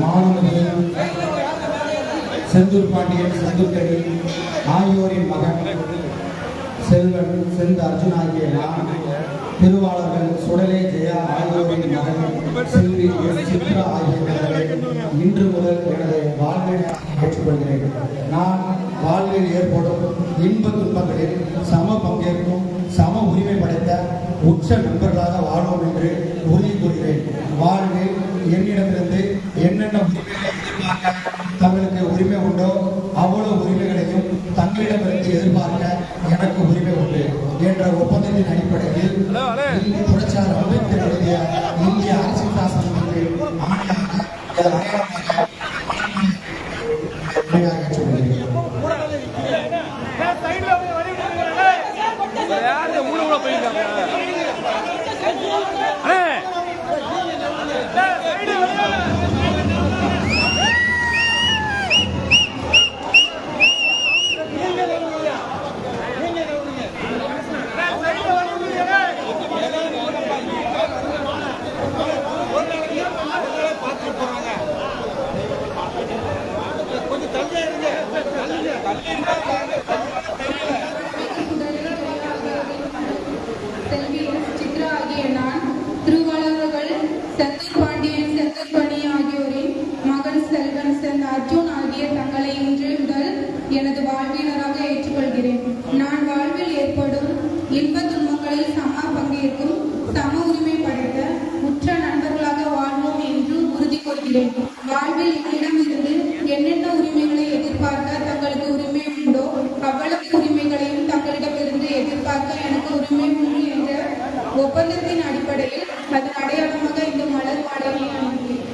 மாணவர்கள் செந்தூர் பாண்டியன் செந்தூர்கடி ஆகியோரின் மகன் செல்வன் செந்த அர்ஜுன் ஆகிய நான் திருவாளர்கள் சுடலே ஜெயா ஆகியோரின் மகன் செல்வி எஸ் சித்ரா ஆகியவர்களை இன்று முதல் எனது வாழ்வில் ஏற்றுக்கொள்கிறேன் நான் வாழ்வில் ஏற்படும் இன்ப துன்பங்களில் சம பங்கேற்கும் சம உரிமை படைத்த உச்ச நண்பர்களாக வாழ்வோம் என்று உறுதி கூறுகிறேன். வாழ்வில் என்னிடமிருந்து என்னென்ன உரிமைகளை எதிர்பார்க்க தங்களுக்கு உரிமை உண்டோ அவ்வளவு உரிமைகளையும் தங்களிடமிருந்து எதிர்பார்க்க எனக்கு உரிமை உண்டு என்ற ஒப்பந்தத்தின் அடிப்படையில் இந்திய புரட்சியாளர் அம்பேத்கர் எழுதிய இந்திய அரசியல் சாசனத்திற்கு ஆணையாக இதன் அடையாளமாக உண்மையாக ஏற்றுக்கொள்கிறேன் யாரு உள்ள உள்ள போயிருக்காங்க அண்ணே செல்வி எஸ். சித்ரா ஆகிய நான் திருவாளர்கள் செந்தூர் பாண்டியன் செந்தூர் பணி ஆகியோரின் மகன் செல்வன் செந்த அர்ஜுன் ஆகிய தங்களை இன்று முதல் எனது வாழ்வினராக ஏற்றுக்கொள்கிறேன் நான் வாழ்வில் ஏற்படும் இன்ப துன்பங்களில் சம பங்கேற்கும் சம உரிமை படைத்த உற்ற நண்பர்களாக வாழ்வோம் என்று உறுதி கொள்கிறேன் வாழ்வில் என்னிடமிருந்து என்னென்ன உரிமைகளை எதிர்பார்க்க தங்களுக்கு உரிமை உண்டோ அவ்வளவு உரிமைகளையும் தங்களிடமிருந்து எனக்கு உரிமை உண்டு என்ற ஒப்பந்தத்தின் அடிப்படையில் அதன் அடையாளமாக இந்த மலர் மாலையை அணிந்தேன்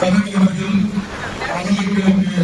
தலைவர்கள் அவர்களுக்கு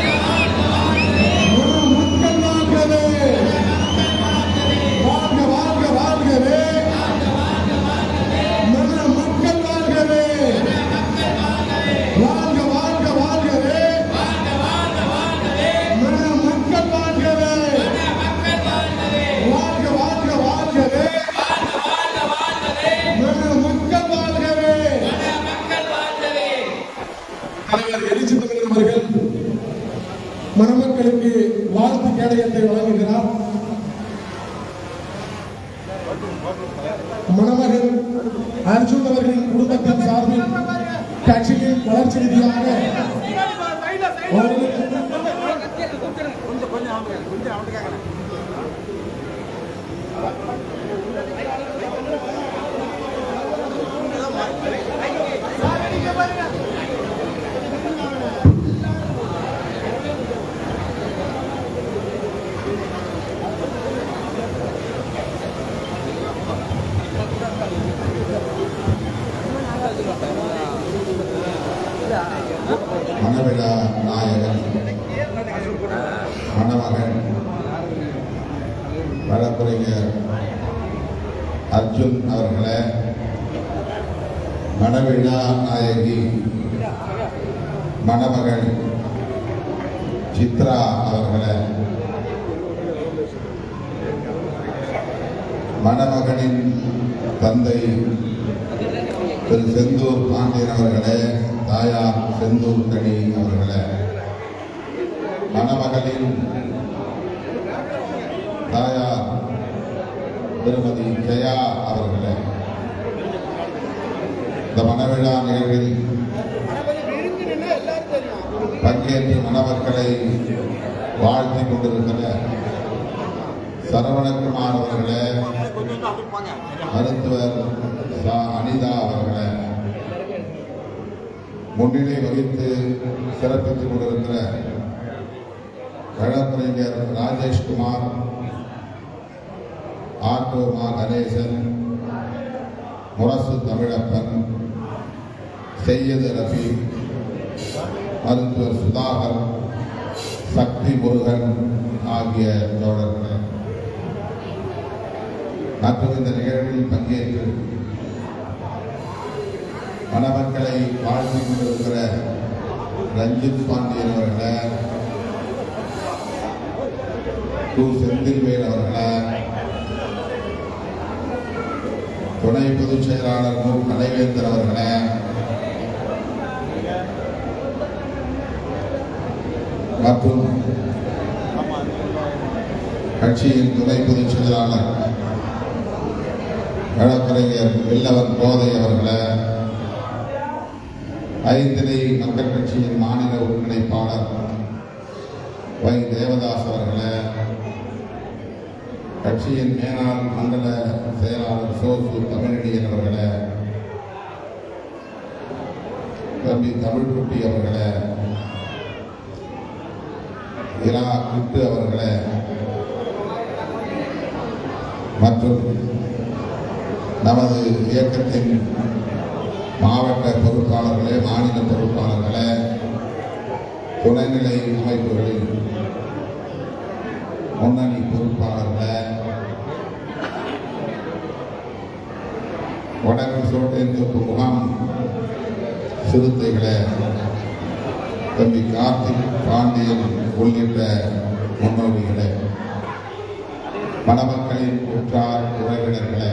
மணவிழா நாயகன் மணமகன் வழக்குரைஞர் அர்ஜுன் அவர்களை மணவிழா நாயகி மணமகள் சித்ரா அவர்களை மணமகனின் தந்தை திரு செந்தூர் பாண்டியன் அவர்களே தாயார் செந்தூர் கணி அவர்களே. மணமகளின் தாயார் திருமதி ஜெயா அவர்களே. இந்த மணவிழா நிகழ்வில் பங்கேற்று மணமக்களை வாழ்த்தி கொண்டிருக்கிற சரவணகுமார் அவர்களே மருத்துவர் சா அனிதா அவர்களே முன்னிலை வகித்து சிறப்பித்துக் கொண்டிருக்கிற வழக்கறிஞர் ராஜேஷ்குமார் ஆட்டோ கணேசன் முரசு தமிழப்பன் செய்யது ரபி மருத்துவர் சுதாகர் சக்தி முருகன் ஆகிய தோழர்களே. மற்றும் இந்த நிகழ்வில் பங்கேற்று மணமக்களை வாழ்த்திக் கொண்டிருக்கிற ரஞ்சித் பாண்டியன் அவர்களே கு. செந்தில்வேல் அவர்களே துணை பொதுச் செயலாளர் மு. கலைவேந்தர் அவர்களே மற்றும் கட்சியின் துணை பொதுச் செயலாளர் வழக்கறிஞர் வெள்ளவர் கோதை அவர்களை ஐந்திரை மக்கள் கட்சியின் மாநில ஒருங்கிணைப்பாளர் வை தேவதாஸ் அவர்களை கட்சியின் மேலாண் மண்டல செயலாளர் சோசு தமிழடியன் அவர்களை தம்பி தமிழ்குட்டி அவர்களை இரா குட்டு அவர்களே மற்றும் நமது இயக்கத்தின் மாவட்ட பொறுப்பாளர்களே மாநில பொறுப்பாளர்களே துணைநிலை அமைப்புகளின் முன்னணி பொறுப்பாளர்களே வடக்கு சோட்டையின் தொப்பு முகாம் சிறுத்தைகளே தம்பி கார்த்திக் பாண்டியன் உள்ளிட்ட முன்னோடிகளே மணமக்களின் உற்றார் உறவினர்களே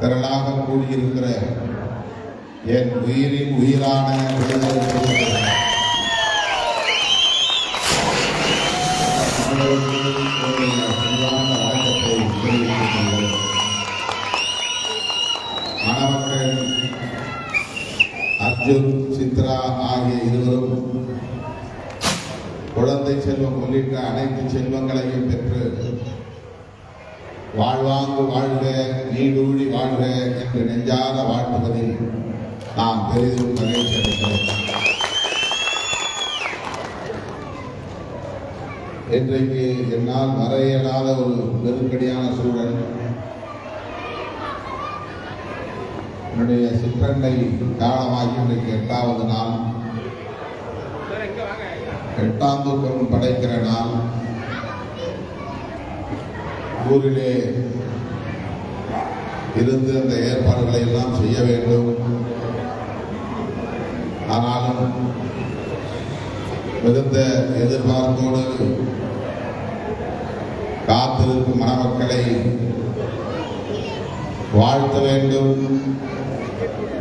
திரளாக கூடியிருக்கிற என் உயிரின் உயிரான விடுதலை அர்ஜுன் சித்ரா ஆகிய இருவரும் குழந்தை செல்வம் உள்ளிட்ட அனைத்து செல்வங்களையும் பெற்று வாழ்வாங்கு வாழ்க நீடூழி வாழ்க என்று நெஞ்சார வாழ்த்துவதில் நான் பெரிதும் மகிழ்ச்சி அடைகிறேன் இன்றைக்கு என்னால் வர இயலாத ஒரு நெருக்கடியான சூழல். என்னுடைய சிற்றண்டை காலமாகி இன்றைக்கு எட்டாவது நாள். எட்டாம் தூக்கம் படைக்கிற நாள். ஊரிலே இருந்து அந்த ஏற்பாடுகளை எல்லாம் செய்ய வேண்டும். ஆனாலும் மிகுந்த எதிர்பார்ப்போடு காத்திருக்கும் மணமக்களை வாழ்த்த வேண்டும்.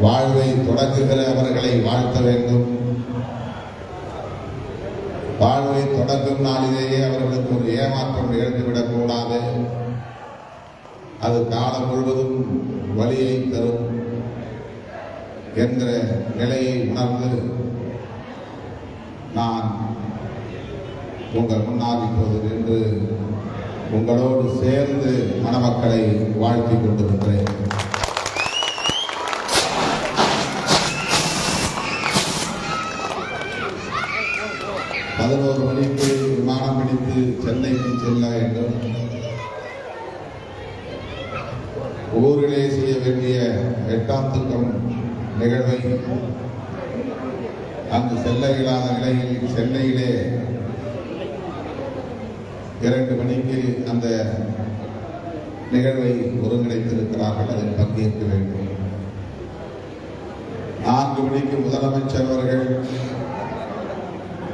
வாழ்வை தொடங்குகிற அவர்களை வாழ்த்த வேண்டும். வாழ்வை தொடங்கும் நாளிலேயே அவர்களுக்கு ஒரு ஏமாற்றம் நிகழ்ந்துவிடக் கூடாது அது காலம் முழுவதும் வழியை தரும் என்ற நிலையை உணர்ந்து நான் உங்கள் முன்னால் இப்போது நின்று உங்களோடு சேர்ந்து மணமக்களை வாழ்த்திக் கொண்டிருக்கிறேன். பதினோரு மணிக்கு விமானம் பிடித்து சென்னைக்கு செல்ல வேண்டும். ஊரிலே செய்ய வேண்டிய எட்டாம் திட்டம் நிகழ்வை அங்கு செல்ல இயலாத நிலையில் சென்னையிலே இரண்டு மணிக்கு அந்த நிகழ்வை ஒருங்கிணைத்திருக்கிறார்கள். அதில் பங்கேற்க வேண்டும். நான்கு மணிக்கு முதலமைச்சர் அவர்கள்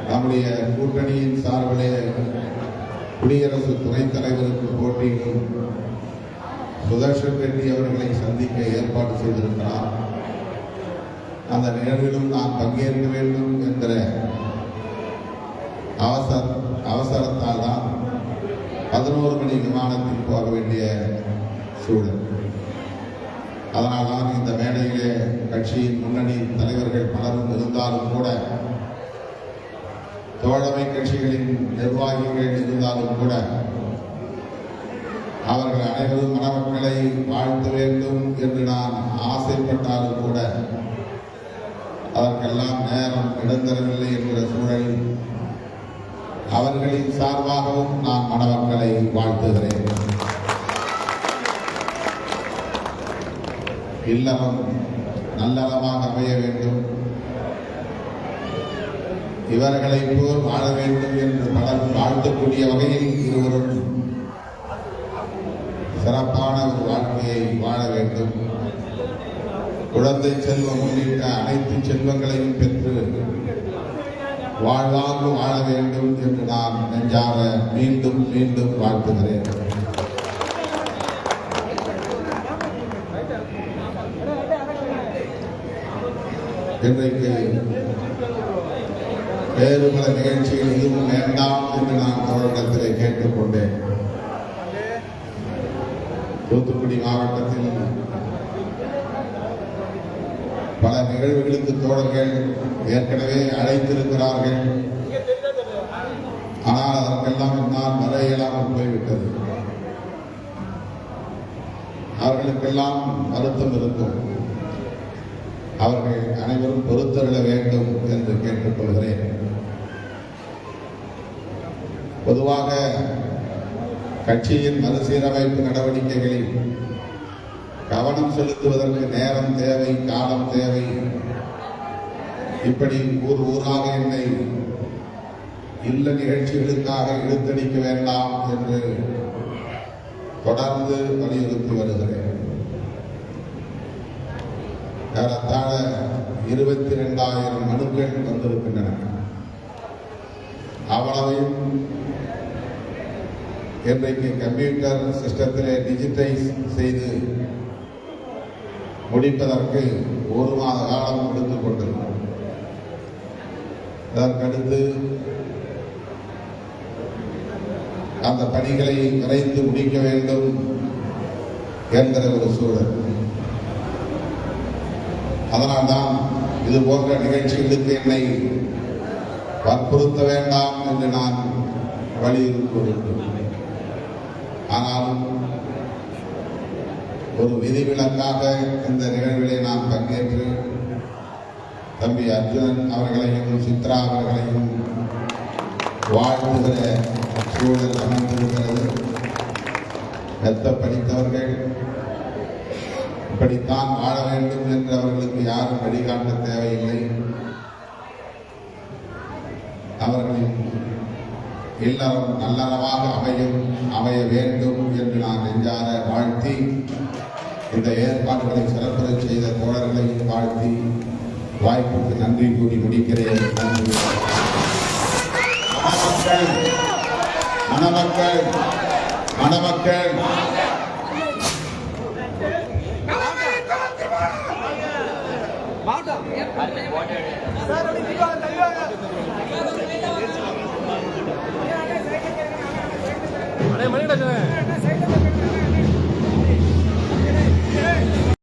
நம்முடைய கூட்டணியின் சார்பிலே குடியரசு துணைத் தலைவருக்கு போட்டியிடும் சுதர்ஷன் ரெட்டி அவர்களை சந்திக்க ஏற்பாடு செய்திருக்கிறார். அந்த நிகழ்விலும் நான் பங்கேற்க வேண்டும் என்ற அவசர அவசரத்தால் தான் பதினோரு மணி விமானத்தில் போக வேண்டிய சூழல். அதனால்தான் இந்த மேடையிலே கட்சியின் முன்னணி தலைவர்கள் பலரும் இருந்தாலும் கூட தோழமை கட்சிகளின் நிர்வாகிகள் இருந்தாலும் கூட அவர்கள் அனைவரும் மணமக்களை வாழ்த்த வேண்டும் என்று நான் ஆசைப்பட்டாலும் கூட அதற்கெல்லாம் நேரம் இடந்தரவில்லை என்கிற சூழலில் அவர்களின் சார்பாகவும் நான் மணமக்களை வாழ்த்துகிறேன். இல்லறம் நல்லறமாக அமைய வேண்டும். இவர்களை போல் வாழ வேண்டும் என்று பலர் வாழ்த்தக்கூடிய வகையில் இருவரும் சிறப்பான ஒரு வாழ்க்கையை வாழ வேண்டும். குழந்தை செல்வம் உள்ளிட்ட அனைத்து செல்வங்களையும் பெற்று வாழ்வாங்கு வாழ வேண்டும் என்று நான் நெஞ்சார மீண்டும் மீண்டும் வாழ்த்துகிறேன். இன்றைக்கு வேறு பல நிகழ்ச்சிகள் எதுவும் வேண்டாம் என்று நான் அவரிடத்திலே கேட்டுக்கொண்டேன். தூத்துக்குடி மாவட்டத்தில் பல நிகழ்வுகளுக்கு தோழர்கள் ஏற்கனவே அழைத்திருக்கிறார்கள். ஆனால் அதற்கெல்லாம் என்னால் வர இயலாமல் போய்விட்டது. அவர்களுக்கெல்லாம் வருத்தம் இருக்கும். அவர்கள் அனைவரும் பொறுத்தருள வேண்டும் என்று கேட்டுக்கொள்கிறேன். பொதுவாக கட்சியின் மறுசீரமைப்பு நடவடிக்கைகளில் கவனம் செலுத்துவதற்கு நேரம் தேவை காலம் தேவை. இப்படி ஊர் ஊராக என்னை இல்ல நிகழ்ச்சிகளுக்காக இழுத்தடிக்க வேண்டாம் என்று தொடர்ந்து வலியுறுத்தி வருகிறேன். ஏறத்தாழ இருபத்தி ரெண்டாயிரம் மனுக்கள் வந்திருக்கின்றன. அவ்வளவையும் இன்றைக்கு கம்ப்யூட்டர் சிஸ்டத்திலே டிஜிட்டைஸ் செய்து முடிப்பதற்கு ஒரு மாத காலம் எடுத்துக் கொண்டிருக்கிறோம். அதற்கடுத்து அந்த பணிகளை விரைந்து முடிக்க வேண்டும் என்கிற ஒரு சூழல். அதனால்தான் இது போன்ற நிகழ்ச்சிகளுக்கு என்னை வற்புறுத்த வேண்டாம் என்று நான் வலியுறுத்துவதுண்டு ஆனாலும் ஒரு விதிவிலக்காக இந்த நிகழ்விலே நாம் பங்கேற்று தம்பி அர்ஜுனன் அவர்களையும் சித்ரா அவர்களையும் வாழ்த்துகிற சூழல் அமைந்திருக்கிறது. மெத்த படித்தவர்கள் இப்படித்தான் வாழ வேண்டும் என்று அவர்களுக்கு யாரும் வழிகாட்ட தேவையில்லை. அவர்களின் இல்லறம் நல்லறமாக அமையும் அமைய வேண்டும் என்று நான் நெஞ்சார வாழ்த்தி இந்த ஏற்பாடுகளை சிறப்புறச் செய்த தோழர்களையும் வாழ்த்தி வாய்ப்புக்கு நன்றி கூறி முடிக்கிறேன். மணமக்கள் மணமக்கள் மணமக்கள் மணிக்கடா